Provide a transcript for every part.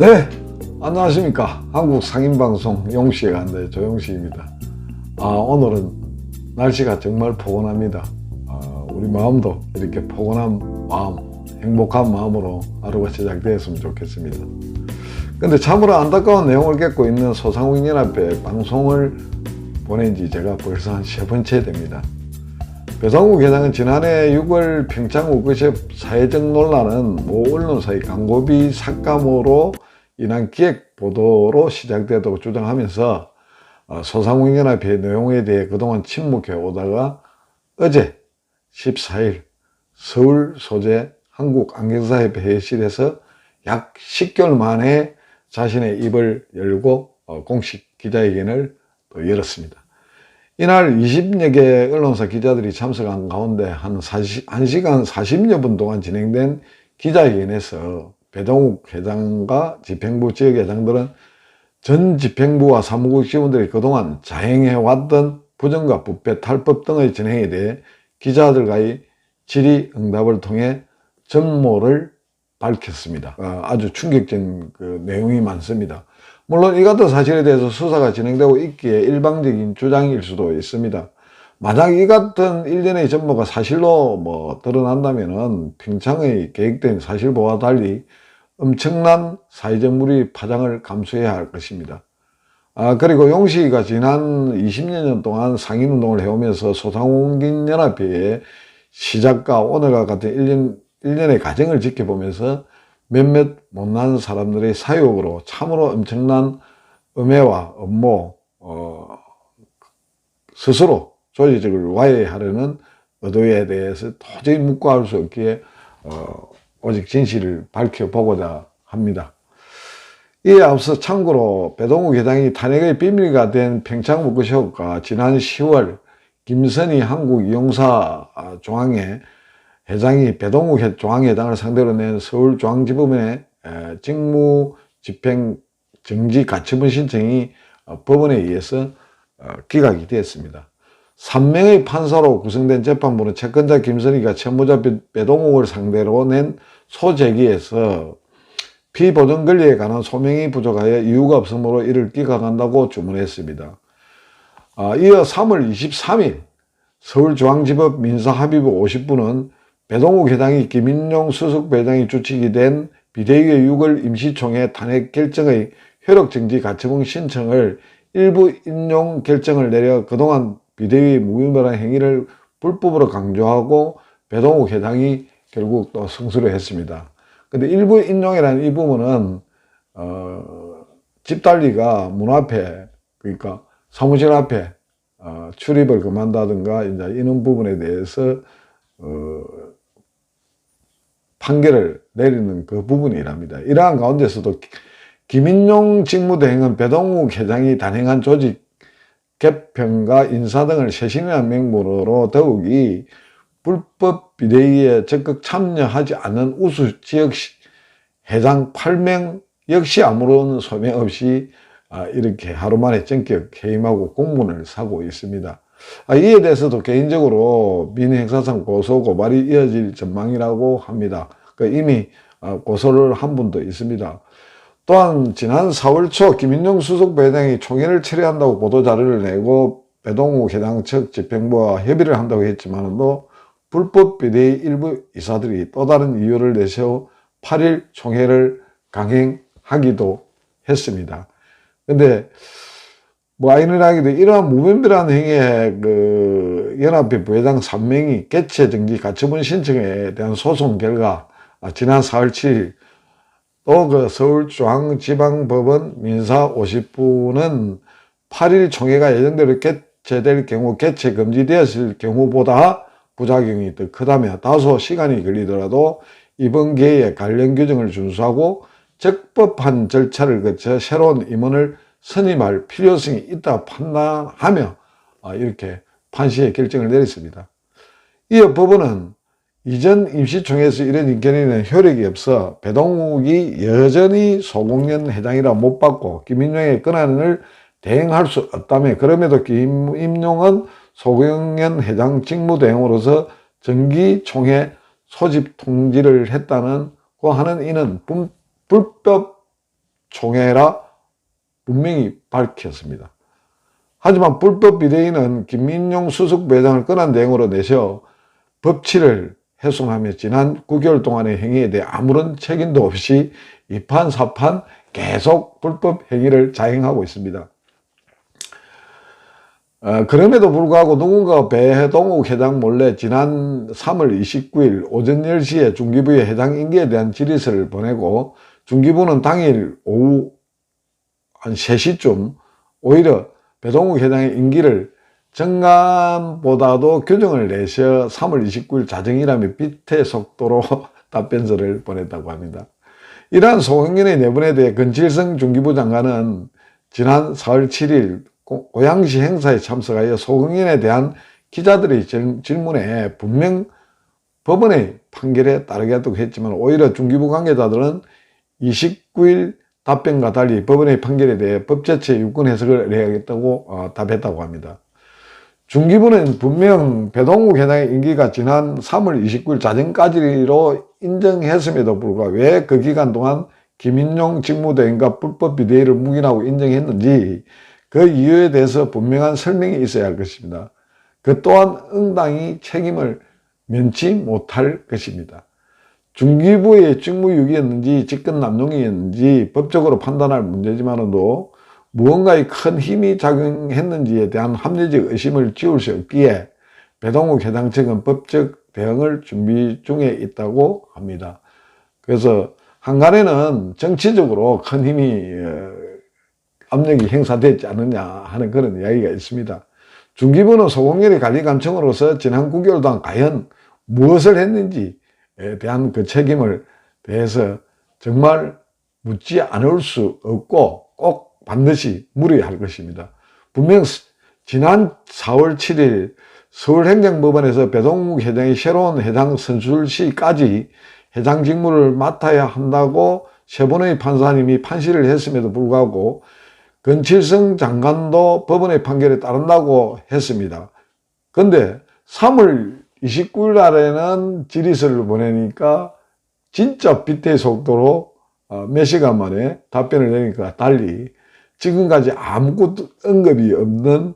네, 안녕하십니까. 한국 상인방송 용시에 간다 조용식입니다. 아, 오늘은 날씨가 정말 포근합니다. 아, 우리 마음도 이렇게 포근한 마음, 행복한 마음으로 하루가 시작되었으면 좋겠습니다. 근데 참으로 안타까운 내용을 겪고 있는 소상공인연합회 방송을 보낸 지 제가 벌써 한 세 번째 됩니다. 배상우 회장은 지난해 6월 평창 워크숍 사회적 논란은 모 언론사의 광고비 삭감으로 인한 기획 보도로 시작되었다고 주장하면서 어, 소상공인연합회 내용에 대해 그동안 침묵해 오다가 어제 14일 서울 소재 한국안경사협회 회의실에서 약 10개월 만에 자신의 입을 열고 어, 공식 기자회견을 또 열었습니다. 이날 20여 개 언론사 기자들이 참석한 가운데 한 40, 1시간 40여 분 동안 진행된 기자회견에서 배동욱 회장과 집행부 지역 회장들은 전 집행부와 사무국 직원들이 그동안 자행해왔던 부정과 부패, 탈법 등의 진행에 대해 기자들과의 질의응답을 통해 전모를 밝혔습니다. 어, 아주 충격적인 그 내용이 많습니다. 물론 이 같은 사실에 대해서 수사가 진행되고 있기에 일방적인 주장일 수도 있습니다. 만약 이 같은 일련의 전모가 사실로 뭐 드러난다면은 평창의 계획된 사실보와 달리 엄청난 사회적 무리 파장을 감수해야 할 것입니다. 아, 그리고 용식이가 지난 20년 동안 상인운동을 해오면서 소상공인연합회의 시작과 오늘과 같은 일련, 일련의 과정을 지켜보면서 몇몇 못난 사람들의 사욕으로 참으로 엄청난 음해와 업무, 어, 스스로 조직을 와해하려는 의도에 대해서 도저히 묵과할 수 없기에 어, 오직 진실을 밝혀보고자 합니다. 이에 앞서 참고로 배동욱 회장이 탄핵의 비밀가 된 평창 워크숍과 지난 10월 김선희 한국이용사 중앙회 회장이 배동욱 중앙회장을 상대로 낸 서울중앙지법원의 직무 집행 정지 가처분 신청이 어, 법원에 의해서 어, 기각이 되었습니다. 3명의 판사로 구성된 재판부는 채권자 김선희가 채무자 배동욱을 상대로 낸 소재기에서 피보정 권리에 관한 소명이 부족하여 이유가 없으므로 이를 기각한다고 주문했습니다. 아, 이어 3월 23일 서울중앙지법 민사합의부 50부는 배동욱 회장이 김인용 수석부회장이 주축이 된 비대위의 6월 임시총회 탄핵 결정의 효력정지 가처분 신청을 일부 인용 결정을 내려 그동안 비대위 무분별한 행위를 불법으로 강조하고 배동욱 회장이 결국 또 승수를 했습니다. 근데 일부 인용이라는 이 부분은 어, 집달리가 문 앞에 그러니까 사무실 앞에 어, 출입을 금한다든가 이제 이런 부분에 대해서 어, 판결을 내리는 그 부분이랍니다. 이러한 가운데서도 김인용 직무대행은 배동욱 회장이 단행한 조직 개편과 인사 등을 쇄신이라는 명목으로 더욱이 불법 비대위에 적극 참여하지 않는 우수 지역 회장 8명 역시 아무런 소명 없이 아, 이렇게 하루 만에 전격 해임하고 공문을 사고 있습니다. 아, 이에 대해서도 개인적으로 민행사상 고소 고발이 이어질 전망이라고 합니다. 그 이미 아, 고소를 한 분도 있습니다. 또한 지난 4월 초 김인용 수석부회장이 총회를 철회한다고 보도자료를 내고 배동욱 회장 측 집행부와 협의를 한다고 했지만도 불법 비대위 일부 이사들이 또 다른 이유를 내세워 8일 총회를 강행하기도 했습니다. 근데 뭐 아이러니하게도 이러한 무분별한 행위에 그 연합회 부회장 3명이 개최 정지 가처분 신청에 대한 소송 결과 아, 지난 4월 7일 또 그 서울중앙지방법원 민사 50부는 8일 총회가 예정대로 개최될 경우 개최 금지되었을 경우보다 부작용이 더 크다며 다소 시간이 걸리더라도 이번 기회에 관련 규정을 준수하고 적법한 절차를 거쳐 새로운 임원을 선임할 필요성이 있다 판단하며 아, 이렇게 판시의 결정을 내렸습니다. 이어 법원은 이전 임시총회에서 이런 인견에는 효력이 없어 배동욱이 여전히 소공연 회장이라 못 받고 김인용의 권한을 대행할 수 없다며 그럼에도 김인용은 소공연 회장 직무대행으로서 정기총회 소집 통지를 했다는 고 하는 이는 불법 총회라 분명히 밝혔습니다. 하지만 불법 비대위는 김민용 수석 부회장을 권한 대행으로 내세워 법치를 훼손하며 지난 9개월 동안의 행위에 대해 아무런 책임도 없이 이판 사판 계속 불법 행위를 자행하고 있습니다. 어, 그럼에도 불구하고 누군가 배동욱 회장 몰래 지난 3월 29일 오전 10시에 중기부에 해당 임기에 대한 질의서를 보내고 중기부는 당일 오후 한 3시쯤 오히려 배동욱 회장의 임기를 정감보다도 규정을 내셔 3월 29일 자정이라며 빛의 속도로 답변서를 보냈다고 합니다. 이러한 소강연의 내분에 대해 건칠성 중기부 장관은 지난 4월 7일 고양시 행사에 참석하여 소강연에 대한 기자들의 질문에 분명 법원의 판결에 따르겠다고 했지만 오히려 중기부 관계자들은 29일 답변과 달리 법원의 판결에 대해 법제처 유권 해석을 해야겠다고 어, 답했다고 합니다. 중기부는 분명 배동욱 회장의 임기가 지난 3월 29일 자정까지로 인정했음에도 불구하고 왜 그 기간 동안 김인용 직무대행과 불법 비대위를 묵인하고 인정했는지 그 이유에 대해서 분명한 설명이 있어야 할 것입니다. 그 또한 응당이 책임을 면치 못할 것입니다. 중기부의 직무유기였는지 직권남용이었는지 법적으로 판단할 문제지만도 무언가의 큰 힘이 작용했는지에 대한 합리적 의심을 지울 수 없기에 배동욱 해당 측은 법적 대응을 준비 중에 있다고 합니다. 그래서 한간에는 정치적으로 큰 힘이 어, 압력이 행사되지 않느냐 하는 그런 이야기가 있습니다. 중기부는 소공열의 관리감청으로서 지난 9개월 동안 과연 무엇을 했는지에 대한 그 책임을 대해서 정말 묻지 않을 수 없고 꼭 반드시 물어야 할 것입니다. 분명 지난 4월 7일 서울행정법원에서 배동욱 회장이 새로운 회장 선출 시까지 회장 직무를 맡아야 한다고 세 번의 판사님이 판시를 했음에도 불구하고 건칠성 장관도 법원의 판결에 따른다고 했습니다. 근데 3월 29일 날에는 질의서를 보내니까 진짜 빛의 속도로 어, 몇 시간 만에 답변을 내니까 달리 지금까지 아무것도 언급이 없는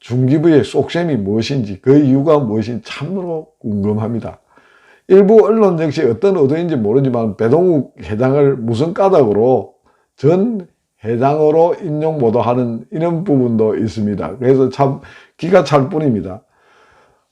중기부의 속셈이 무엇인지 그 이유가 무엇인지 참으로 궁금합니다. 일부 언론 역시 어떤 의도인지 모르지만 배동욱 회장을 무슨 까닭으로 전 회장으로 인용 보도하는 이런 부분도 있습니다. 그래서 참 기가 찰 뿐입니다.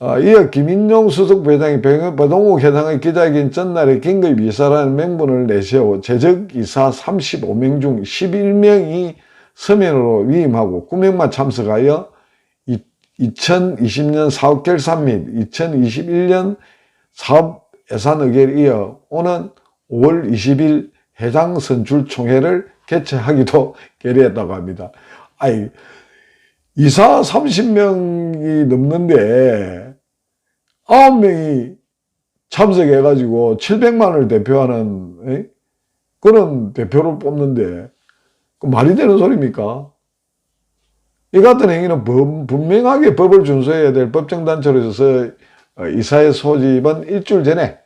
어, 이어 김인용 수석 부회장이 배동욱 회장의 기자회견 전날에 긴급 이사라는 명분을 내세워 재적 이사 35명 중 11명이 서면으로 위임하고 9명만 참석하여 2020년 사업 결산 및 2021년 사업 예산 의결에 이어 오는 5월 20일 회장 선출 총회를 개최하기도 결의했다고 합니다. 아이, 이사 30명이 넘는데 9명이 참석해가지고 700만을 대표하는 그런 대표를 뽑는데 그 말이 되는 소리입니까? 이 같은 행위는 분명하게 법을 준수해야 될 법정단체로서 어, 이사의 소집은 일주일 전에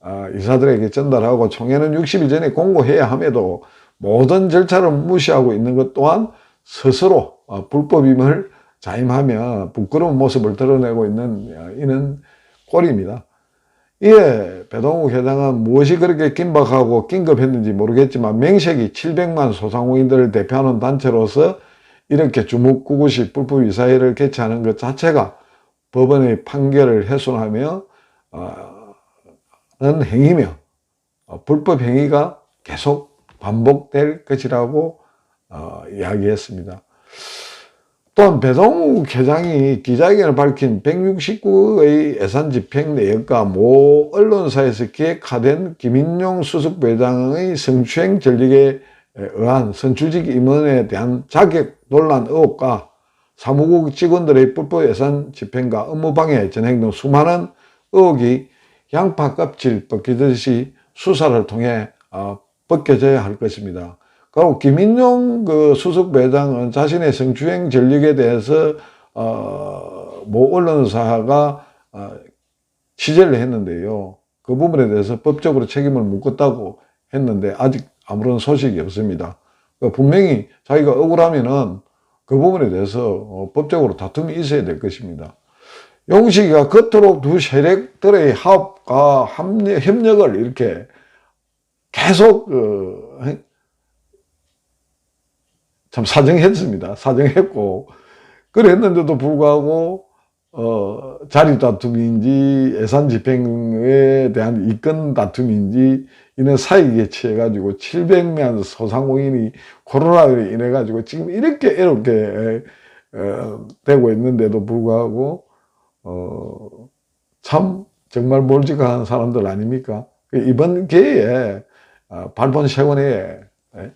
어, 이사들에게 전달하고 총회는 60일 전에 공고해야 함에도 모든 절차를 무시하고 있는 것 또한 스스로 어, 불법임을 자임하며 부끄러운 모습을 드러내고 있는 이는 꼴입니다. 이에 배동욱 회장은 무엇이 그렇게 긴박하고 긴급했는지 모르겠지만 명색이 700만 소상공인들을 대표하는 단체로서 이렇게 주목구구식 불법 이사회를 개최하는 것 자체가 법원의 판결을 훼손하며 어, 는 행위며 어, 불법 행위가 계속 반복될 것이라고 어, 이야기했습니다. 또한 배동욱 회장이 기자회견을 밝힌 169의 예산 집행 내역과 모 언론사에서 기획화된 김인용 수석부회장의 성추행 전력에 의한 선출직 임원에 대한 자격 논란 의혹과 사무국 직원들의 불법 예산 집행과 업무방해 전행 등 수많은 의혹이 양파 껍질 벗기듯이 수사를 통해 어, 벗겨져야 할 것입니다. 그리고 김인용 그 수석 부회장은 자신의 성추행 전력에 대해서 어, 모 언론사가 어, 취재를 했는데요. 그 부분에 대해서 법적으로 책임을 묻겠다고 했는데 아직 아무런 소식이 없습니다. 그 분명히 자기가 억울하면은 그 부분에 대해서 어, 법적으로 다툼이 있어야 될 것입니다. 용식이가 겉으로 두 세력들의 합과 합력, 협력을 이렇게 계속 어, 참 사정했습니다. 사정했고 그랬는데도 불구하고 어, 자리 다툼인지 예산 집행에 대한 이권 다툼인지 이는 사익에 취해 가지고 700명 소상공인이 코로나로 인해 가지고 지금 이렇게 이렇게 어, 되고 있는데도 불구하고 어, 참 정말 몰직한 사람들 아닙니까? 그 이번 기회에 어, 발본 세원에 예,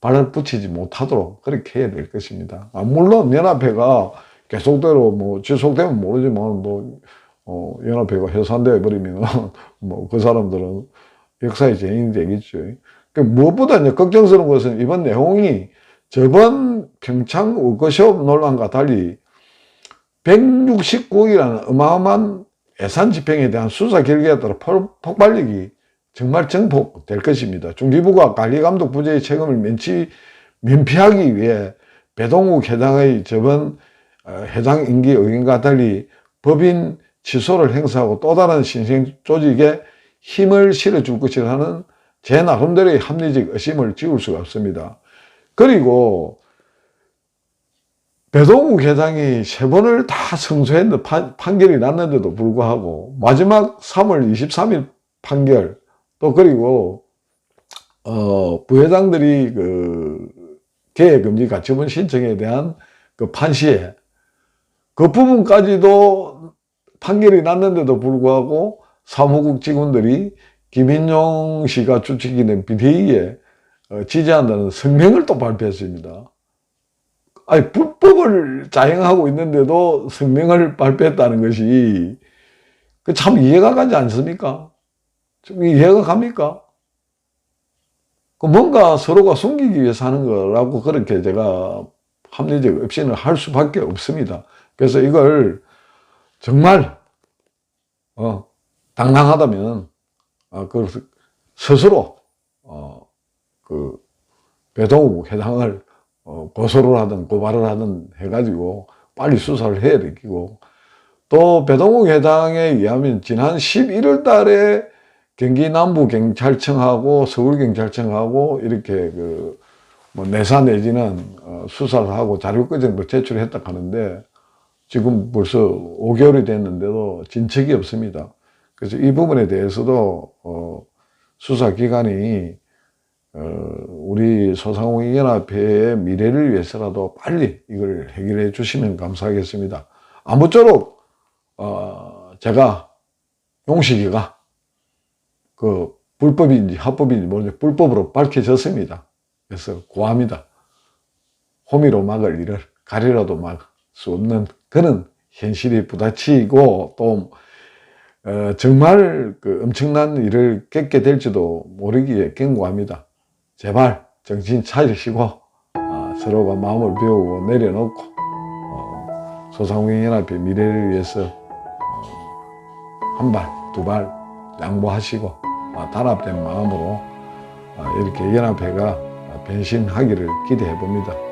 발을 붙이지 못하도록 그렇게 해야 될 것입니다. 아, 물론 연합회가 계속대로 뭐 지속되면 모르지만 뭐 어, 연합회가 해산되어 버리면 뭐 그 사람들은 역사의 죄인이 되겠죠. 그 무엇보다 이제 걱정스러운 것은 이번 내용이 저번 평창 워크숍 논란과 달리 169억이라는 어마어마한 예산 집행에 대한 수사 결과에 따라 폭- 폭발력이 정말 정폭될 것입니다. 중기부가 관리감독 부재의 책임을 면치, 면피하기 위해 배동욱 회장의 저번 어, 회장 임기 의견과 달리 법인 취소를 행사하고 또 다른 신생 조직에 힘을 실어줄 것이라는 제 나름대로의 합리적 의심을 지울 수가 없습니다. 그리고 배동욱 회장이 세 번을 다 승소했는데 판, 판결이 났는데도 불구하고 마지막 3월 23일 판결 또 그리고 어 부회장들이 그 계획금지 가처분 신청에 대한 그 판시에 그 부분까지도 판결이 났는데도 불구하고 사무국 직원들이 김인용 씨가 주축이 된 비대위에 어, 지지한다는 성명을 또 발표했습니다. 아니, 불법을 자행하고 있는데도 성명을 발표했다는 것이 그참 이해가 가지 않습니까? 좀 이해가 갑니까? 그 뭔가 서로가 숨기기 위해서 하는 거라고 그렇게 제가 합리적 없이는 할 수밖에 없습니다. 그래서 이걸 정말 어, 당당하다면 어, 그 스스로 어, 그 배동욱 회장을 어, 고소를 하든 고발을 하든 해가지고 빨리 수사를 해야 되고 또 배동욱 회장에 의하면 지난 11월 달에 경기 남부 경찰청하고 서울 경찰청하고 이렇게 그 뭐 내사 내지는 어, 수사를 하고 자료과정도 제출했다 하는데 지금 벌써 5개월이 됐는데도 진척이 없습니다. 그래서 이 부분에 대해서도 어, 수사기관이 어, 우리 소상공인 연합회의 미래를 위해서라도 빨리 이걸 해결해 주시면 감사하겠습니다. 아무쪼록 어, 제가 용식이가 그 불법인지 합법인지 모르는데 불법으로 밝혀졌습니다. 그래서 고합니다. 호미로 막을 일을 가리라도 막을 수 없는 그런 현실이 부딪히고 또 어, 정말 그 엄청난 일을 겪게 될지도 모르기에 경고합니다. 제발 정신 차리시고 어, 서로가 마음을 비우고 내려놓고 어, 소상공인 연합의 미래를 위해서 어, 한 발, 두 발 양보하시고 어, 단합된 마음으로 어, 이렇게 연합회가 변신하기를 기대해 봅니다.